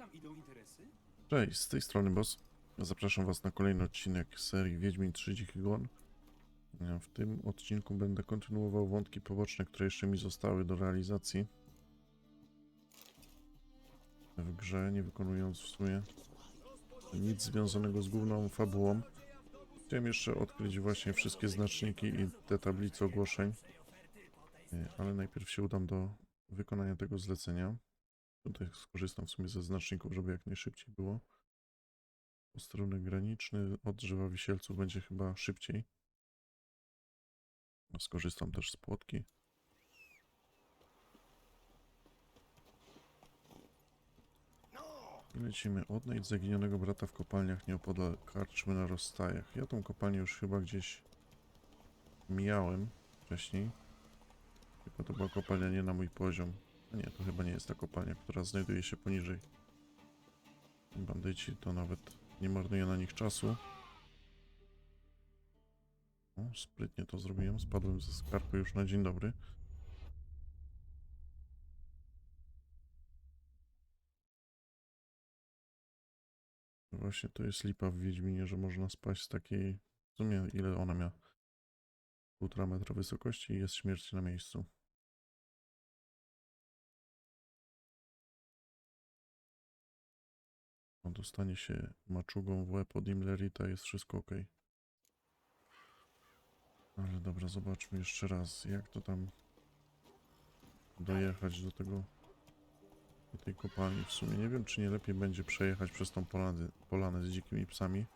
tam idą interesy? Cześć, z tej strony Boss. Zapraszam Was na kolejny odcinek serii Wiedźmin 3 Dziki Gon. W tym odcinku będę kontynuował wątki poboczne, które jeszcze mi zostały do realizacji w grze, nie wykonując w sumie nic związanego z główną fabułą. Chciałem jeszcze odkryć właśnie wszystkie znaczniki i te tablice ogłoszeń, E, ale najpierw się udam do wykonania tego zlecenia. Tutaj skorzystam w sumie ze znaczników, żeby jak najszybciej było. Posterunek graniczny od drzewa wisielców będzie chyba szybciej. Skorzystam też z płotki. I lecimy. Odnajdź zaginionego brata w kopalniach nieopodal karczmy na rozstajach. Ja tą kopalnię już chyba gdzieś mijałem wcześniej. Tylko to była kopalnia nie na mój poziom. Nie, to chyba nie jest ta kopalnia, która znajduje się poniżej. Bandyci to nawet nie marnuję na nich czasu. O, sprytnie to zrobiłem. Spadłem ze skarpy już na dzień dobry. Właśnie to jest lipa w Wiedźminie, że można spaść z takiej... W sumie ile ona miała? Półtora metra wysokości i jest śmierć na miejscu. Dostanie się maczugą w łeb od Imlerita, jest wszystko ok. Ale dobra, zobaczmy jeszcze raz, jak to tam dojechać do tego, do tej kopalni. W sumie nie wiem, czy nie lepiej będzie przejechać przez tą polanę, polanę z dzikimi psami.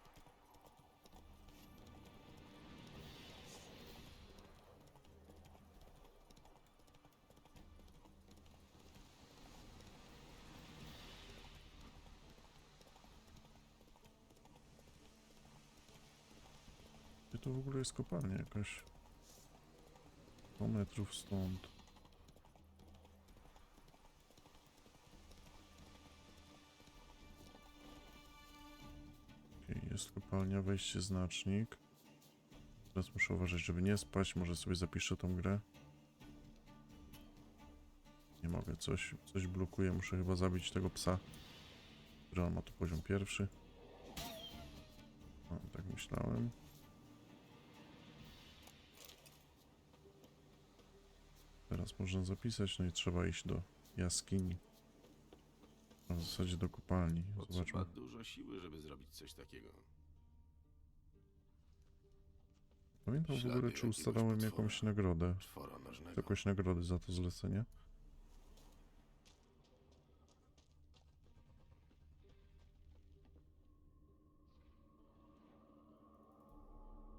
Jest kopalnia jakaś? 100 metrów stąd. Okej, jest kopalnia, wejście znacznik. Teraz muszę uważać, żeby nie spać. Może sobie zapiszę tą grę. Nie mogę, coś, coś blokuje. Muszę chyba zabić tego psa. Który on ma tu poziom pierwszy. O, tak myślałem. Teraz można zapisać, no i trzeba iść do jaskini. A w zasadzie do kopalni. Zobaczmy. Potrzeba dużo siły, żeby zrobić coś takiego. Pamiętam w ślady ogóle, czy jakiegoś ustalałem potwora. jakąś nagrodę. Czworonożnego. Jakąś nagrody za to zlecenie.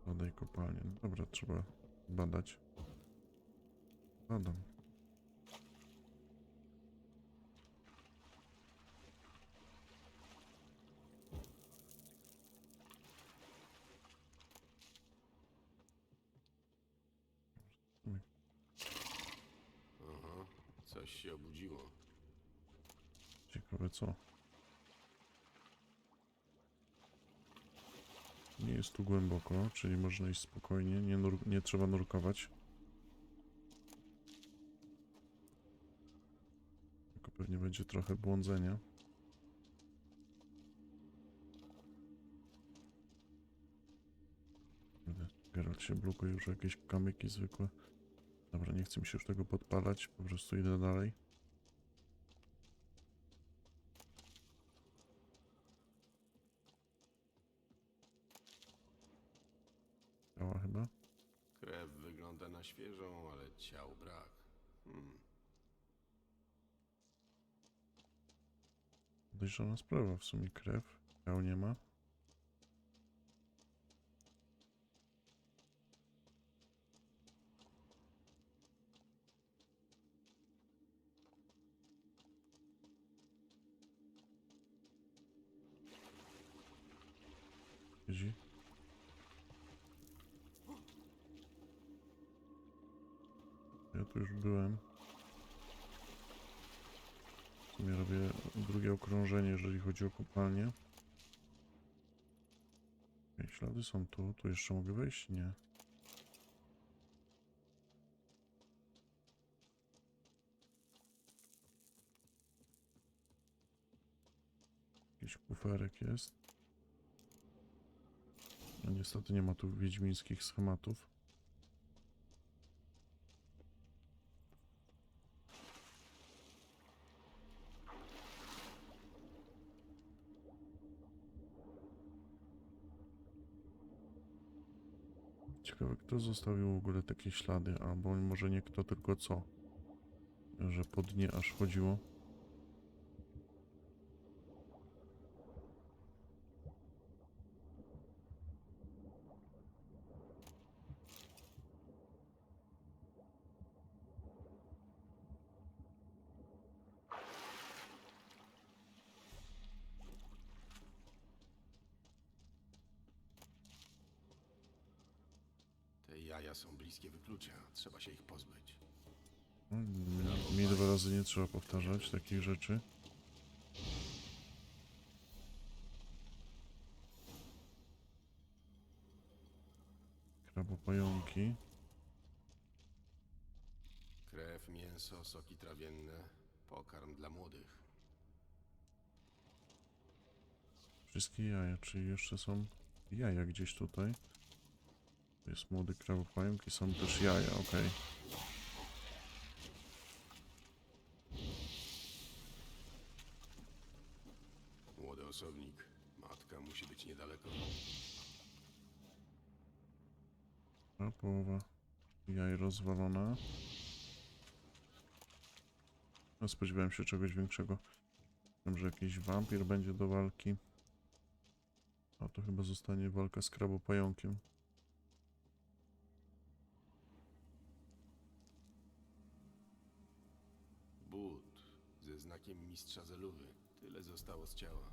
Badaj kopalnię. No dobra, trzeba badać. Badam. Aha, coś się obudziło. Ciekawe co. Nie jest tu głęboko, czyli można iść spokojnie, nie, nur nie trzeba nurkować. Tylko pewnie będzie trochę błądzenia. Geralt się blokuje już jakieś kamyki zwykłe. Dobra, nie chcę mi się już tego podpalać, po prostu idę dalej. Działa chyba. Krew wygląda na świeżą, ale ciał brak. Hmm. Podejrzana sprawa, w sumie krew. Ciał nie ma. Ja tu już byłem. W sumie robię drugie okrążenie, jeżeli chodzi o kopalnię. Okej, ślady są tu. Tu jeszcze mogę wejść? Nie. Jakiś kuferek jest. No niestety nie ma tu wiedźmińskich schematów. Ciekawe, kto zostawił w ogóle takie ślady, albo może nie kto, tylko co. Że po dnie aż chodziło. Te jaja są bliskie wyklucia. Trzeba się ich pozbyć. Mi, mi dwa razy nie trzeba powtarzać takich rzeczy. Krabopająki. Krew, mięso, soki trawienne. Pokarm dla młodych. Wszystkie jaja, czyli jeszcze są jaja gdzieś tutaj. Tu Jest młody krabopająk i są też jaja, okej. Młody osobnik. Matka musi być niedaleko. A połowa jaj rozwalona. No, spodziewałem się czegoś większego. Wiem, że jakiś wampir będzie do walki. A to chyba zostanie walka z krabopająkiem. But ze znakiem mistrza Zeluwy. Tyle zostało z ciała.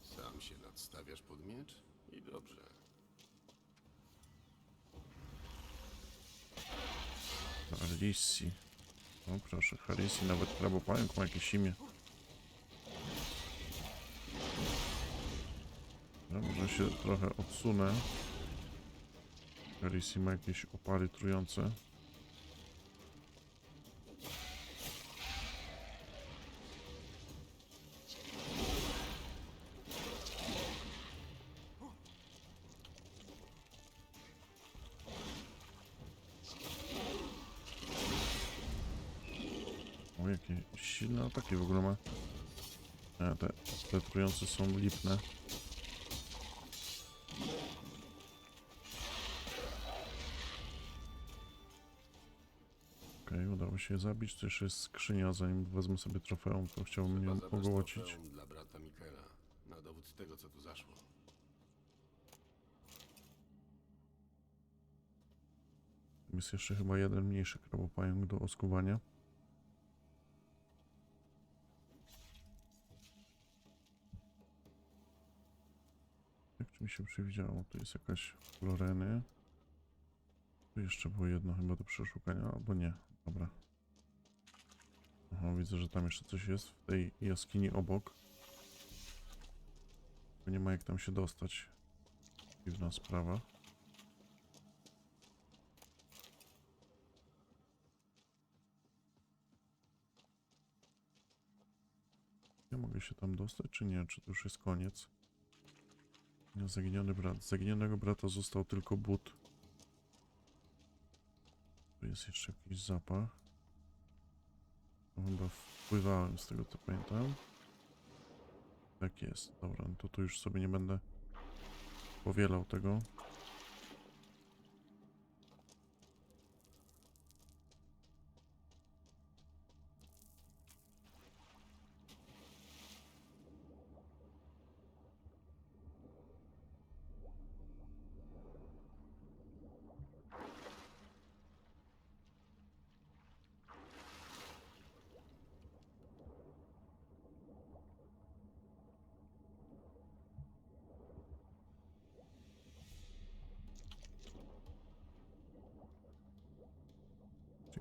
Sam się nadstawiasz pod miecz? I dobrze. Harisi. O proszę, Harisi, nawet krabopająk ma jakieś imię. Ja może się trochę odsunę. Harisi ma jakieś opary trujące. O, jakie silne ataki w ogóle ma. Te, te trujące są lipne. Okej, udało się je zabić. To jeszcze jest skrzynia, zanim wezmę sobie trofeum, to chciałbym ją zabrać ogołocić. trofeum dla brata Mikela. Na dowód tego, co tu zaszło. Tam Jest jeszcze chyba jeden mniejszy krabopająk do oskuwania. Jak czy mi się przewidziało? Tu jest jakaś floreny. Tu jeszcze było jedno chyba do przeszukania, albo nie. Dobra. Aha, widzę, że tam jeszcze coś jest w tej jaskini obok. Nie ma jak tam się dostać. Dziwna sprawa. Ja mogę się tam dostać, czy nie? Czy to już jest koniec? Nie, Zaginiony brat. Zaginionego brata został tylko but. Jest jeszcze jakiś zapach. Chyba wpływałem z tego co pamiętam. Tak jest. Dobra, no to tu już sobie nie będę powielał tego.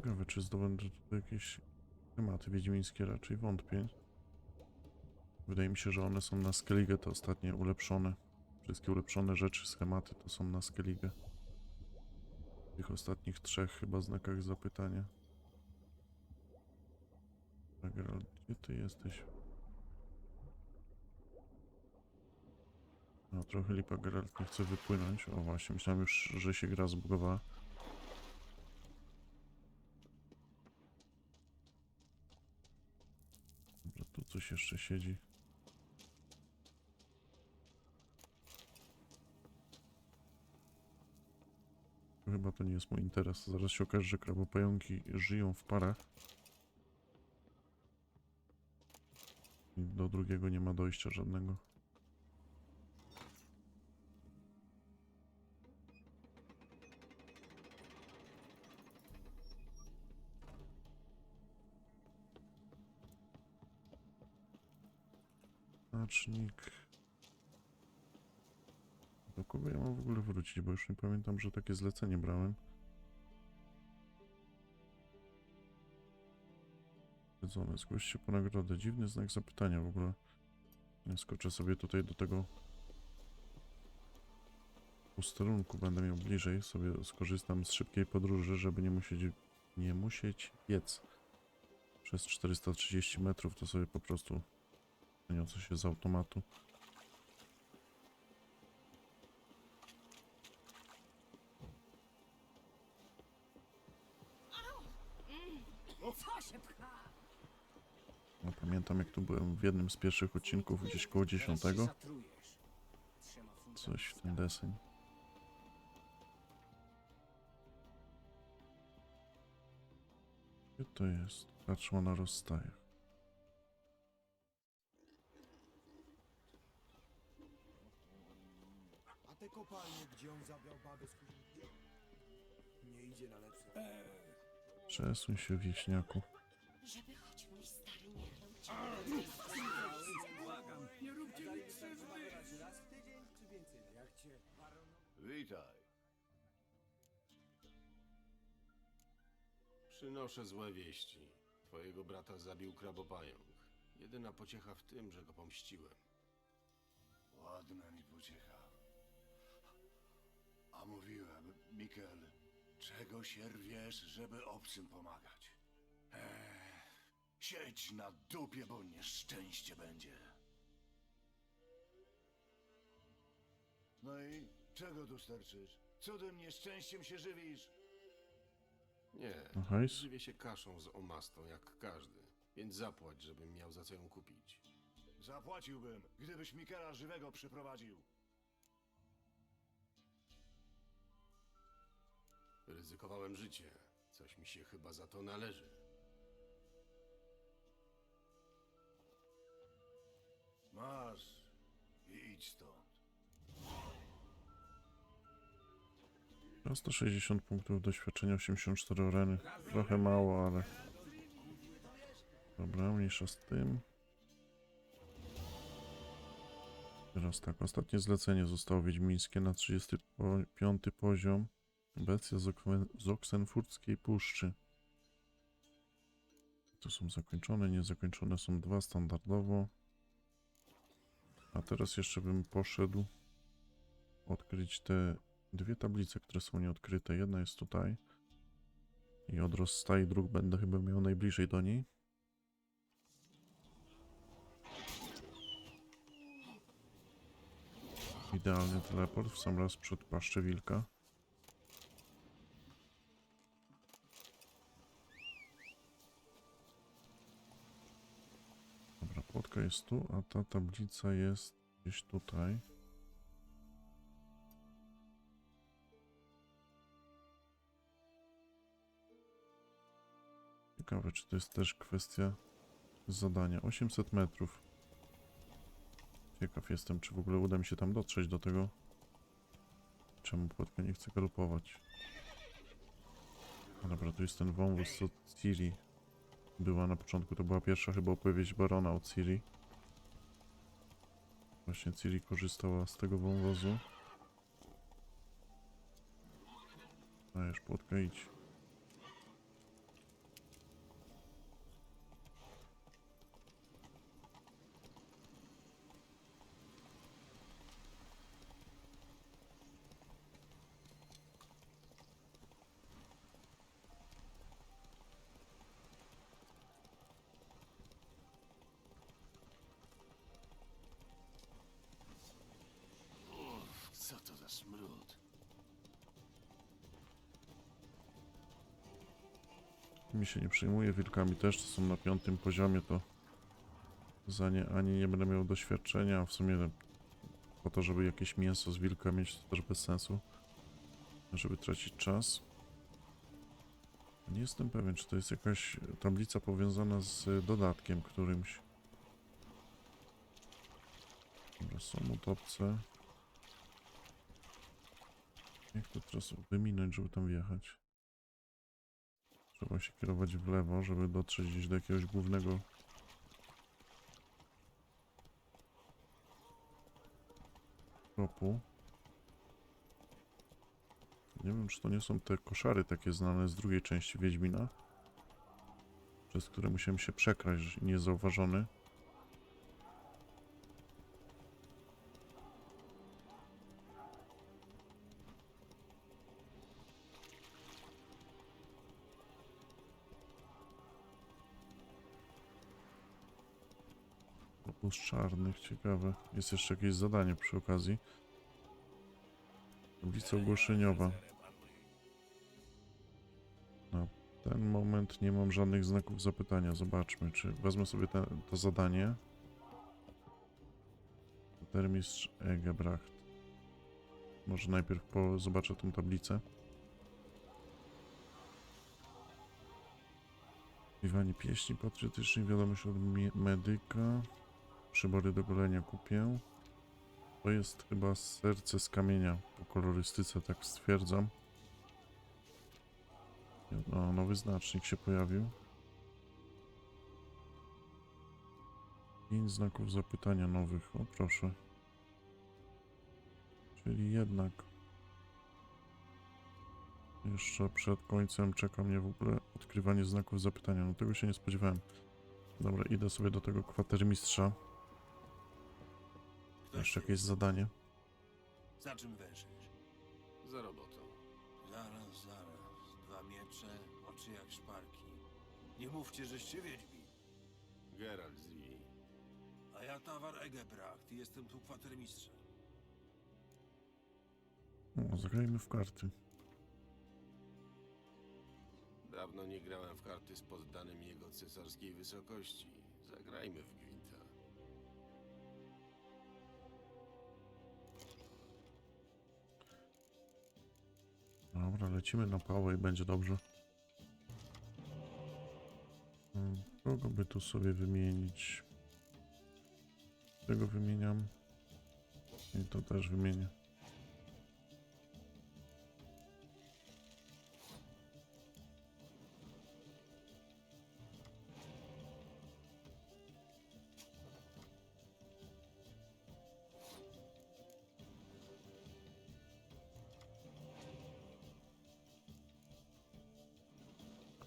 Ciekawe, czy zdobędę tu jakieś tematy wiedźmińskie, raczej wątpię. Wydaje mi się, że one są na Skellige te ostatnie ulepszone. Wszystkie ulepszone rzeczy, schematy to są na Skellige. W tych ostatnich trzech chyba znakach zapytania. Geralt, gdzie ty jesteś? No trochę lipa Geralt nie chce wypłynąć. O właśnie, myślałem już, że się gra zbugowała. Dobra, tu coś jeszcze siedzi. Chyba to nie jest mój interes. Zaraz się okaże, że krabopająki żyją w parach. I do drugiego nie ma dojścia żadnego. Znacznik. Do kogo ja mam w ogóle wrócić? Bo już nie pamiętam, że takie zlecenie brałem. Jedzone, zgłoś się po nagrodę. Dziwny znak zapytania w ogóle. Skoczę sobie tutaj do tego posterunku, będę miał bliżej. Sobie skorzystam z szybkiej podróży, żeby nie musieć, nie musieć biec przez 430 metrów. To sobie po prostu przeniosę się z automatu. No, pamiętam jak tu byłem w jednym z pierwszych odcinków, gdzieś koło 10. Zatrujesz. Trzema funtami Coś w ten deseń. Gdzie to jest? Patrzła na rozstajach. Gdzie on zabrał babę z kurnika? Nie idzie na lepsze. Przesuń się, wieśniaku. Żeby choć mój stary nie chlał. Błagam, nie róbcie mi krzywdy! Raz w tydzień czy więcej? Jak cię. Witaj. Przynoszę złe wieści. Twojego brata zabił krabopająk. Jedyna pociecha w tym, że go pomściłem. Ładna mi pociecha. A mówiłem, Mikel, czego się rwiesz, żeby obcym pomagać? Ech, siedź na dupie, bo nieszczęście będzie. No i czego tu sterczysz? Cudem nieszczęściem się żywisz? Nie, No hajs? żywię się kaszą z omastą jak każdy. Więc zapłać, żebym miał za co ją kupić. Zapłaciłbym, gdybyś Mikela żywego przyprowadził. Ryzykowałem życie. Coś mi się chyba za to należy. Masz i idź stąd. 160 punktów doświadczenia, 84 areny. Trochę mało, ale... Dobra, mniejsza z tym. Teraz tak, ostatnie zlecenie zostało wiedźmińskie na 35 poziom. Bestia z, Okwen- z Puszczy. To są zakończone, niezakończone są dwa standardowo. A teraz jeszcze bym poszedł odkryć te dwie tablice, które są nieodkryte. Jedna jest tutaj. I od rozstaj dróg będę chyba miał najbliżej do niej. Idealny teleport w sam raz przed paszczę wilka. Płotka jest tu, a ta tablica jest gdzieś tutaj. Ciekawe, czy to jest też kwestia zadania. 800 metrów. Ciekaw jestem, czy w ogóle uda mi się tam dotrzeć do tego. Czemu płotka nie chce galopować? No dobra, tu jest ten wąwóz od Ciri. Była na początku, to była pierwsza chyba opowieść Barona o Ciri. Właśnie Ciri korzystała z tego wąwozu. Dajesz płotka, idź. Smród. Mi się nie przejmuje wilkami też, to są na piątym poziomie, to za nie ani nie będę miał doświadczenia, a w sumie po to, żeby jakieś mięso z wilka mieć, to też bez sensu, żeby tracić czas. Nie jestem pewien, czy to jest jakaś tablica powiązana z dodatkiem którymś. Są utopce. Jak to teraz wyminąć, żeby tam wjechać? Trzeba się kierować w lewo, żeby dotrzeć gdzieś do jakiegoś głównego tropu. Nie wiem, czy to nie są te koszary takie znane z drugiej części Wiedźmina, przez które musiałem się przekraść niezauważony. Opus czarnych, ciekawe. Jest jeszcze jakieś zadanie przy okazji. Tablica ogłoszeniowa. Na ten moment nie mam żadnych znaków zapytania. Zobaczmy, czy wezmę sobie te, to zadanie. Termistrz Egebracht. Może najpierw po, zobaczę tą tablicę. Śpiewanie pieśni patriotycznej, wiadomość od medyka. Przybory do golenia kupię. To jest chyba serce z kamienia po kolorystyce, tak stwierdzam. No, nowy znacznik się pojawił. Pięć znaków zapytania nowych, o proszę. Czyli jednak jeszcze przed końcem czeka mnie w ogóle odkrywanie znaków zapytania. No tego się nie spodziewałem. Dobra, idę sobie do tego kwatermistrza. Jeszcze jakieś zadanie. Za czym węszysz? Za robotą. Zaraz, zaraz. Dwa miecze, oczy jak szparki. Nie mówcie, żeście wiedźmi. Geralt z Rivii. A ja Tawar Egebracht i jestem tu kwatermistrzem. O, zagrajmy w karty. Dawno nie grałem w karty z poddanym jego cesarskiej wysokości. Zagrajmy w Dobra, lecimy na pałę i będzie dobrze. Hmm, Kogo by tu sobie wymienić? Tego wymieniam. I to też wymienię.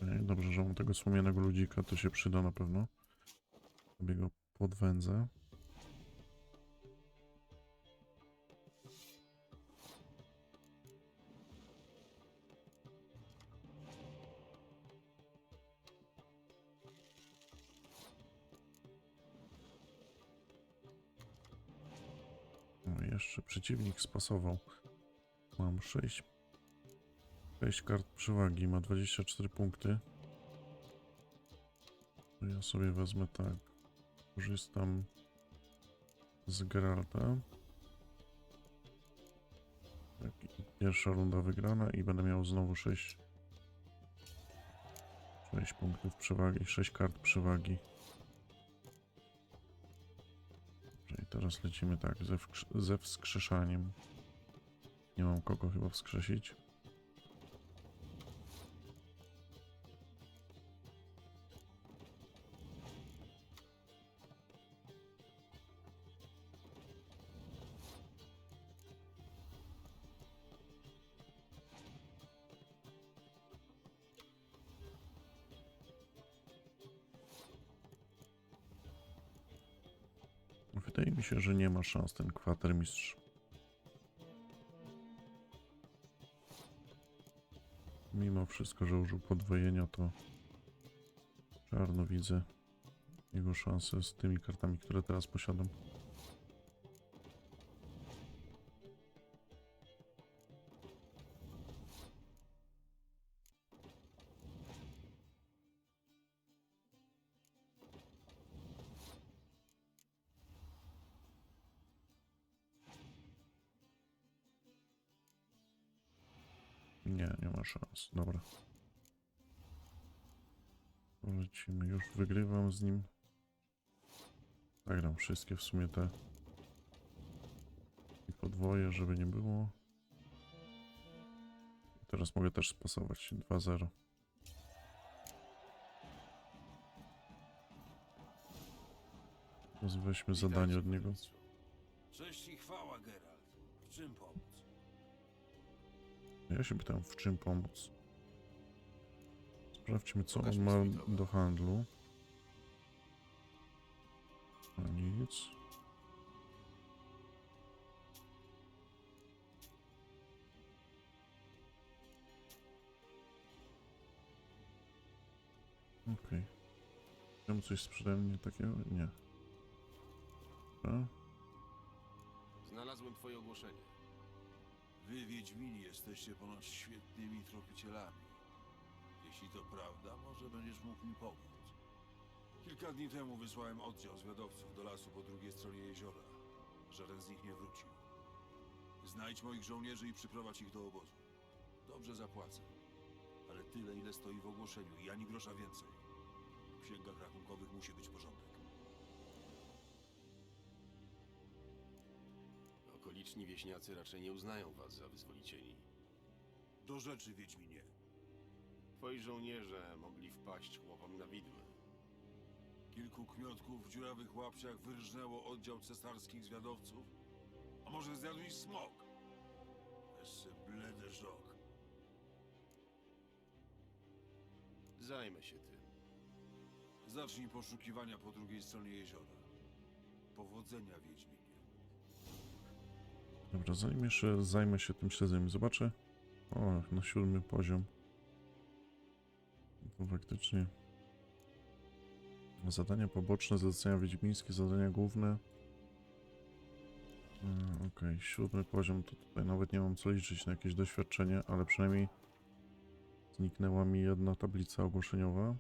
Okej, dobrze, że mam tego słomianego ludzika, to się przyda na pewno. Sobie go podwędzę. No jeszcze przeciwnik spasował. Mam 6 6 kart przewagi, ma 24 punkty. Ja sobie wezmę tak. Korzystam z Geralta. Tak, pierwsza runda wygrana i będę miał znowu 6 6 punktów przewagi, 6 kart przewagi. Dobrze, i teraz lecimy tak, ze, ze wskrzeszaniem. Nie mam kogo chyba wskrzesić. Się, że nie ma szans ten kwatermistrz. Mimo wszystko, że użył podwojenia, to czarno widzę jego szanse z tymi kartami, które teraz posiadam. Ma szans. Dobra. Lecimy. Już wygrywam z nim. Zagram wszystkie w sumie te i podwoje, żeby nie było. I teraz mogę też spasować 2-0. Teraz weźmy zadanie od niego. Cześć i chwała, Geralt. W czym pomóc? Ja się pytam, w czym pomóc. Sprawdźmy, co Pokaż on ma do handlu. A nic. Okej. Czemu coś sprzedałem mnie takiego? Nie. Dobra. Znalazłem twoje ogłoszenie. Wy, Wiedźmini, jesteście ponoć świetnymi tropicielami. Jeśli to prawda, może będziesz mógł mi pomóc. Kilka dni temu wysłałem oddział zwiadowców do lasu po drugiej stronie jeziora. Żaden z nich nie wrócił. Znajdź moich żołnierzy i przyprowadź ich do obozu. Dobrze zapłacę. Ale tyle, ile stoi w ogłoszeniu i ani grosza więcej. W księgach rachunkowych musi być porządek. Okoliczni wieśniacy raczej nie uznają was za wyzwolicieli. Do rzeczy, Wiedźminie. Twoi żołnierze mogli wpaść chłopom na widły. Kilku kmiotków w dziurawych łapciach wyrżnęło oddział cesarskich zwiadowców? A może zjadł ich smok? Jeszcze bledy żok. Zajmę się tym. Zacznij poszukiwania po drugiej stronie jeziora. Powodzenia, Wiedźminie. Dobra, zanim jeszcze zajmę się tym śledzeniem, zobaczę. O, na siódmy poziom. To faktycznie. Zadania poboczne, zlecenia wiedźmińskie, zadania główne. Mm, Okej, siódmy poziom, to tutaj nawet nie mam co liczyć na jakieś doświadczenie, ale przynajmniej zniknęła mi jedna tablica ogłoszeniowa.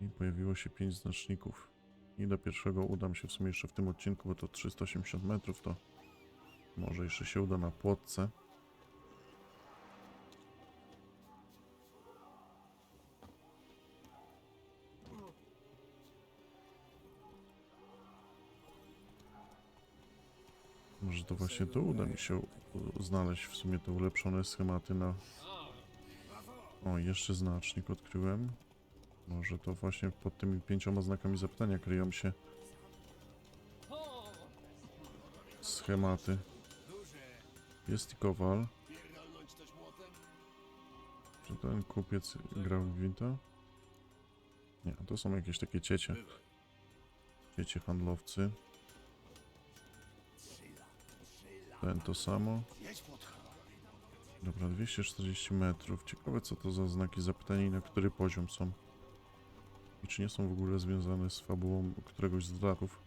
I pojawiło się pięć znaczników. I do pierwszego udam się w sumie jeszcze w tym odcinku, bo to 380 metrów, to może jeszcze się uda na płotce. Może to właśnie tu uda mi się znaleźć w sumie te ulepszone schematy na... O, jeszcze znacznik odkryłem. Może to właśnie pod tymi pięcioma znakami zapytania kryją się schematy. Jest i kowal. Czy ten kupiec grał w gwinta? Nie, to są jakieś takie ciecie. Ciecie handlowcy. Ten to samo. Dobra, 240 metrów. Ciekawe co to za znaki zapytania i na który poziom są. I czy nie są w ogóle związane z fabułą któregoś z dodatków.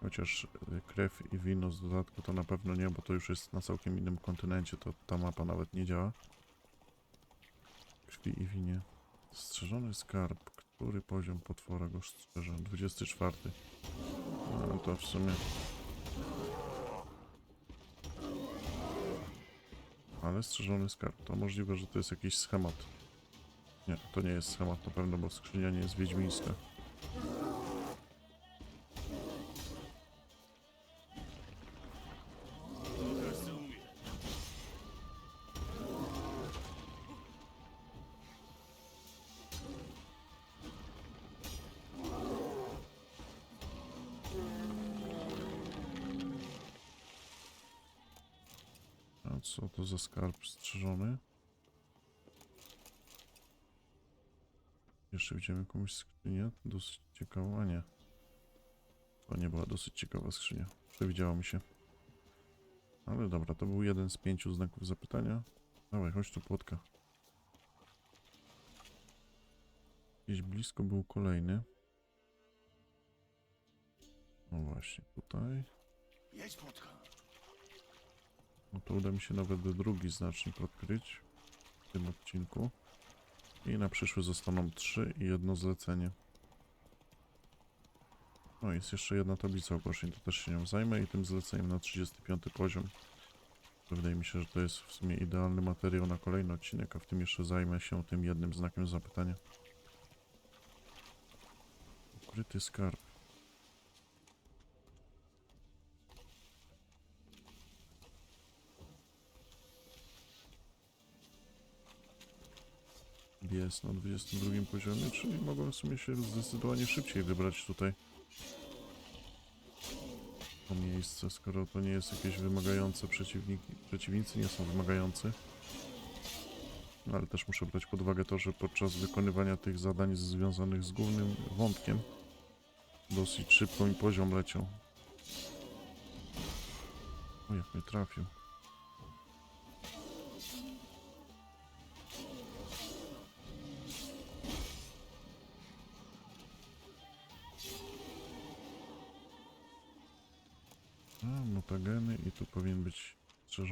Chociaż e, krew i wino z dodatku to na pewno nie, bo to już jest na całkiem innym kontynencie, to ta mapa nawet nie działa. Krwi i winie. Strzeżony skarb. Który poziom potwora go strzeże? 24. No to w sumie... Ale strzeżony skarb. To możliwe, że to jest jakiś schemat. Nie, to nie jest schemat na pewno, bo skrzynia nie jest wiedźmińska. A co to za skarb strzeżony? Jeszcze widziałem jakąś skrzynię, dosyć ciekawą, a nie. To nie była dosyć ciekawa skrzynia. Przewidziało mi się. Ale dobra, to był jeden z pięciu znaków zapytania. Dawaj, chodź tu płotka. Gdzieś blisko był kolejny. No właśnie, tutaj. Jedź, płotka. No to uda mi się nawet drugi znacznik odkryć w tym odcinku. I na przyszły zostaną trzy i jedno zlecenie. No jest jeszcze jedna tablica ogłoszeń, to też się nią zajmę i tym zleceniem na 35 poziom Wydaje mi się, że to jest w sumie idealny materiał na kolejny odcinek, a w tym jeszcze zajmę się tym jednym znakiem zapytania. Ukryty skarb. Jest na 22 poziomie, czyli mogłem w sumie się zdecydowanie szybciej wybrać tutaj to miejsce, skoro to nie jest jakieś wymagające przeciwniki. Przeciwnicy nie są wymagający. No, ale też muszę brać pod uwagę to, że podczas wykonywania tych zadań związanych z głównym wątkiem dosyć szybko mi poziom leciał. O, jak mnie trafił.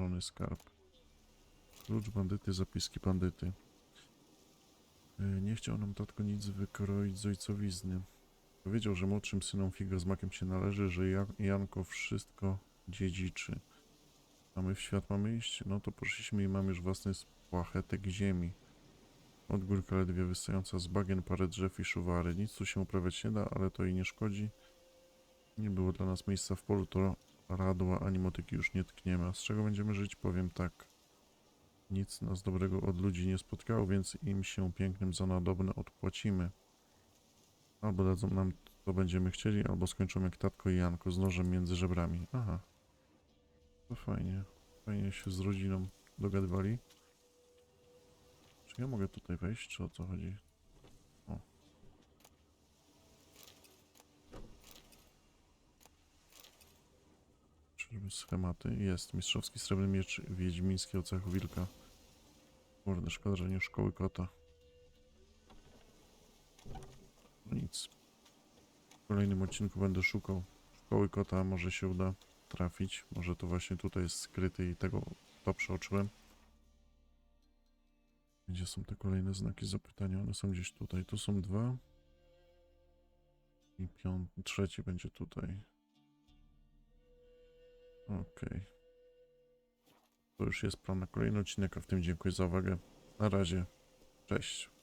Strzeżony skarb. Klucz bandyty, zapiski bandyty. Yy, Nie chciał nam tatko nic wykroić z ojcowizny. Powiedział, że młodszym synom figa z makiem się należy, że Ja- Janko wszystko dziedziczy. A my w świat mamy iść? No to poszliśmy i mamy już własny spłachetek ziemi. Od górka ledwie wystająca z bagien, parę drzew i szuwary. Nic tu się uprawiać nie da, ale to i nie szkodzi. Nie było dla nas miejsca w polu, to radła ani motyki już nie tkniemy. A z czego będziemy żyć? Powiem tak. Nic nas dobrego od ludzi nie spotkało, więc im się pięknym za nadobne odpłacimy. Albo dadzą nam co będziemy chcieli, albo skończą jak tatko i Janko z nożem między żebrami. Aha. To fajnie. Fajnie się z rodziną dogadywali. Czy ja mogę tutaj wejść, czy o co chodzi? Czyżby schematy? Jest. Mistrzowski srebrny miecz wiedźmiński o cechu wilka. Kurde, szkoda, że nie szkoły kota. No nic. W kolejnym odcinku będę szukał szkoły kota, może się uda trafić. Może to właśnie tutaj jest skryty i tego to przeoczyłem. Gdzie są te kolejne znaki zapytania? One są gdzieś tutaj. Tu są dwa. I piąty, trzeci będzie tutaj. Okej. To już jest plan na kolejny odcinek, a w tym dziękuję za uwagę. Na razie. Cześć.